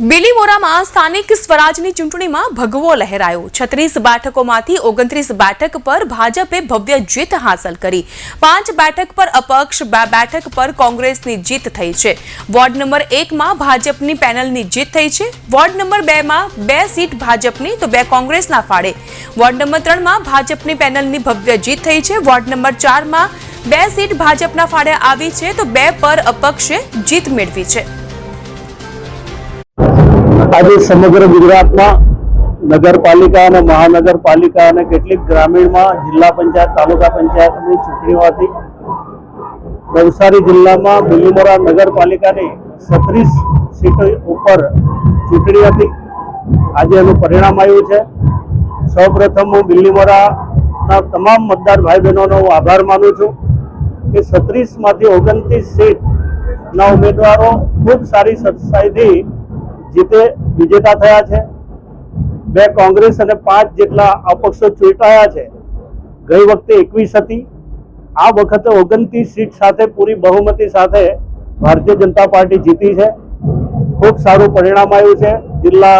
બિલીમોરામાં સ્થાનિક સ્વરાજની ચૂંટણીમાં ભગવો લહેરાયો. છત્રીસ બેઠકોમાંથી ઓગણત્રીસ બેઠક પર ભાજપે ભવ્ય જીત હાંસલ કરી. પાંચ બેઠક પર અપક્ષ, બે બેઠક પર કોંગ્રેસની જીત થઈ છે. વોર્ડ નંબર એકમાં ભાજપની પેનલની જીત થઈ છે. વોર્ડ નંબર બેમાં બે સીટ ભાજપની, તો બે કોંગ્રેસના ફાળે. વોર્ડ નંબર ત્રણમાં ભાજપની પેનલની ભવ્ય જીત થઈ છે. વોર્ડ નંબર ચારમાં બે સીટ ભાજપના ફાળે આવી છે, તો બે પર અપક્ષે જીત મેળવી છે. આજે સમગ્ર ગુજરાતમાં નગરપાલિકા અને મહાનગરપાલિકા અને કેટલીક ગ્રામીણમાં જિલ્લા પંચાયત, તાલુકા પંચાયતની ચૂંટણીઓ હતી નવસારી જિલ્લામાં બિલીમોરા નગરપાલિકાની છત્રીસ સીટો ઉપર ચૂંટણી હતી. આજે એનું પરિણામ આવ્યું છે. સૌપ્રથમ હું બિલીમોરાના તમામ મતદાર ભાઈ બહેનોનો હું આભાર માનું છું કે છત્રીસમાંથી ઓગણત્રીસ સીટના ઉમેદવારો ખૂબ સારી સરસાઈથી જીતે વિજેતા થયા છે. બે કોંગ્રેસ અને પાંચ જેટલા અપક્ષો ચૂંટાયા છે. ગઈ વખતે એકવીસ હતી. આ વખતે ઓગણત્રીસ સીટ સાથે પૂરી બહુમતી સાથે ભારતીય જનતા પાર્ટી જીતી છે. ખૂબ સારું પરિણામ આવ્યું છે. જિલ્લા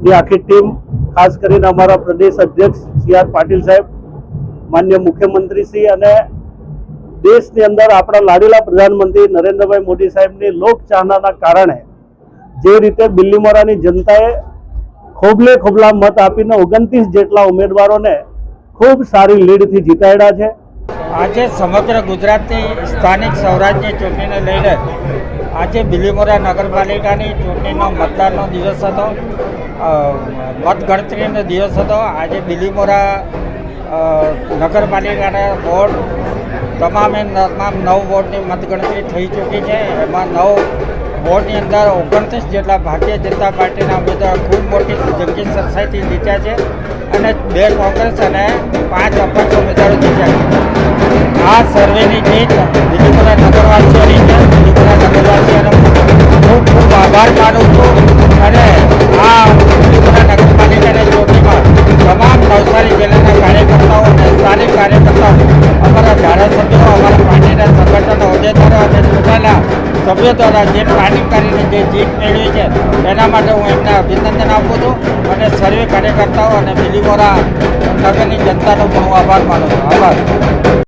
ની આખી ટીમ, ખાસ કરીને અમારા પ્રદેશ અધ્યક્ષ સી આર પાટીલ સાહેબ, માન્ય મુખ્યમંત્રી શ્રી અને દેશની અંદર આપણા લાડીલા પ્રધાનમંત્રી નરેન્દ્રભાઈ મોદી સાહેબની લોકચાહનાના કારણે જે રીતે બિલ્લીમોરાની જનતાએ ખોબલે ખોબલા મત આપીને ઓગણત્રીસ જેટલા ઉમેદવારોને ખૂબ સારી લીડથી જીતાડ્યા છે. આજે સમગ્ર ગુજરાતની સ્થાનિક સ્વરાજની ચૂંટણીને લઈને આજે બિલીમોરા નગરપાલિકાની ચૂંટણીનો મતદાનનો દિવસ હતો મતગણતરીનો દિવસ હતો. આજે બિલીમોરા નગરપાલિકાના વોર્ડ તમામે તમામ નવ વોર્ડની મતગણતરી થઈ ચૂકી છે. એમાં નવ વોર્ડની અંદર ઓગણત્રીસ જેટલા ભારતીય જનતા પાર્ટીના ઉમેદવાર ખૂબ મોટી જંગી સરસાઈથી જીત્યા છે અને બે કોંગ્રેસ અને પાંચ અપક્ષ ઉમેદવારો જીત્યા છે. આ સર્વેની જીત બિલીમોરા નગરવાસીઓની દ્વારા જે પ્લાનિંગ કરીને જે જીત મેળવી છે, એના માટે હું એમને અભિનંદન આપું છું અને સર્વે કાર્યકર્તાઓ અને બિલીમોરા નગરની જનતાનો હું આભાર માનું છું. આભાર.